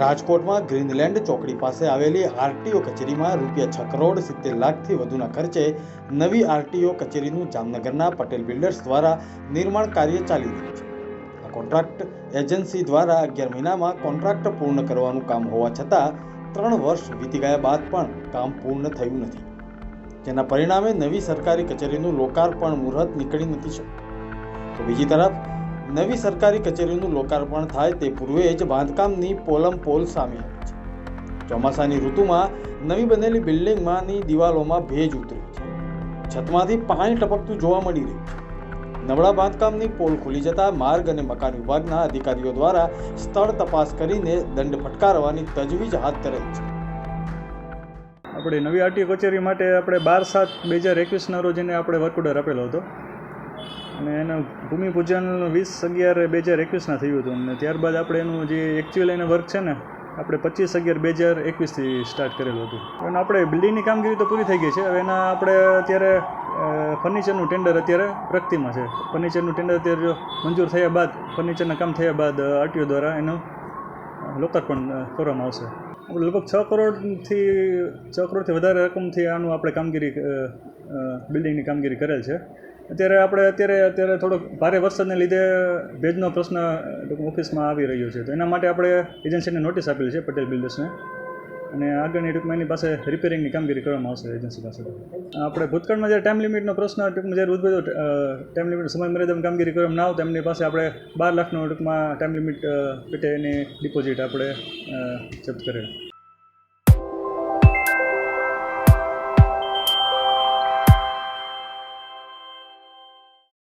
રાજકોટમાં ગ્રીનલેન્ડ ચોકડી પાસે આવેલી આરટીઓ કચેરીમાં રૂપિયા છ કરોડ સિત્તેર લાખથી વધુના ખર્ચે નવી આરટીઓ કચેરીનું જામનગરના પટેલ બિલ્ડર્સ દ્વારા નિર્માણ કાર્ય ચાલી રહ્યું છે. આ કોન્ટ્રાક્ટ એજન્સી દ્વારા અગિયાર મહિનામાં કોન્ટ્રાક્ટ પૂર્ણ કરવાનું કામ હોવા છતાં ત્રણ વર્ષ વીતી ગયા બાદ પણ કામ પૂર્ણ થયું નથી. જેના પરિણામે નવી સરકારી કચેરીનું લોકાર્પણ મુહૂર્ત નીકળી નથી શક્યું. તો બીજી તરફ નવી સરકારી કચેરીનું લોકાર્પણ થાય તે પૂર્વે જ બાંધકામની પોલમ પોલ સામે છે. ચોમાસાની ઋતુમાં નવી બનેલી બિલ્ડિંગમાંની દિવાલોમાં ભેજ ઉતર્યો છે. છતમાંથી પાણી ટપકતું જોવા મળી રહ્યું છે. નબળા બાંધકામની પોલ ખુલી જતા માર્ગ અને મકાન વિભાગના અધિકારીઓ દ્વારા સ્થળ તપાસ કરીને દંડ ફટકારવાની તજવીજ હાથ ધરેલ છે. આપણે નવી આરટીઓ કચેરી માટે આપણે બાર સાત બે હજાર એકવીસના રોજ એને આપણે વર્ક ઓર્ડર આપેલો હતો. અને એનું ભૂમિપૂજન વીસ અગિયાર બે હજાર એકવીસના થયું હતું. અને ત્યારબાદ આપણે એનું જે એકચ્યુઅલ એનું વર્ક છે ને, આપણે પચીસ અગિયાર બે હજાર એકવીસથી સ્ટાર્ટ કરેલું હતું. અને આપણે બિલ્ડિંગની કામગીરી તો પૂરી થઈ ગઈ છે. હવે એના આપણે અત્યારે ફર્નિચરનું ટેન્ડર અત્યારે પ્રગતિમાં છે. ફર્નિચરનું ટેન્ડર અત્યારે જો મંજૂર થયા બાદ ફર્નિચરના કામ થયા બાદ આરટીઓ દ્વારા એનું લોકાર્પણ કરવામાં આવશે. લગભગ છ કરોડથી છ કરોડથી વધારે રકમથી આનું આપણે કામગીરી બિલ્ડિંગની કામગીરી કરેલ છે. અત્યારે આપણે અત્યારે અત્યારે થોડોક ભારે વરસાદને લીધે ભેજનો પ્રશ્ન ઓફિસમાં આવી રહ્યો છે. તો એના માટે આપણે એજન્સીને નોટિસ આપેલી છે, પટેલ બિલ્ડર્સને. અને આગળની ટૂંકમાં એની પાસે રિપેરિંગની કામગીરી કરવામાં આવશે એજન્સી પાસે. આપણે ભૂતકાળમાં જ્યારે ટાઈમ લિમિટનો પ્રશ્ન, ટૂંકમાં જ્યારે ઉદ્ભવ્યો ટાઈમ લિમિટ સમય મર્યાદામાં કામગીરી કરવામાં ના આવતા, એમની પાસે આપણે બાર લાખનો ટૂંકમાં ટાઈમ લિમિટ પેટે એની ડિપોઝિટ આપણે જપ્ત કરેલ.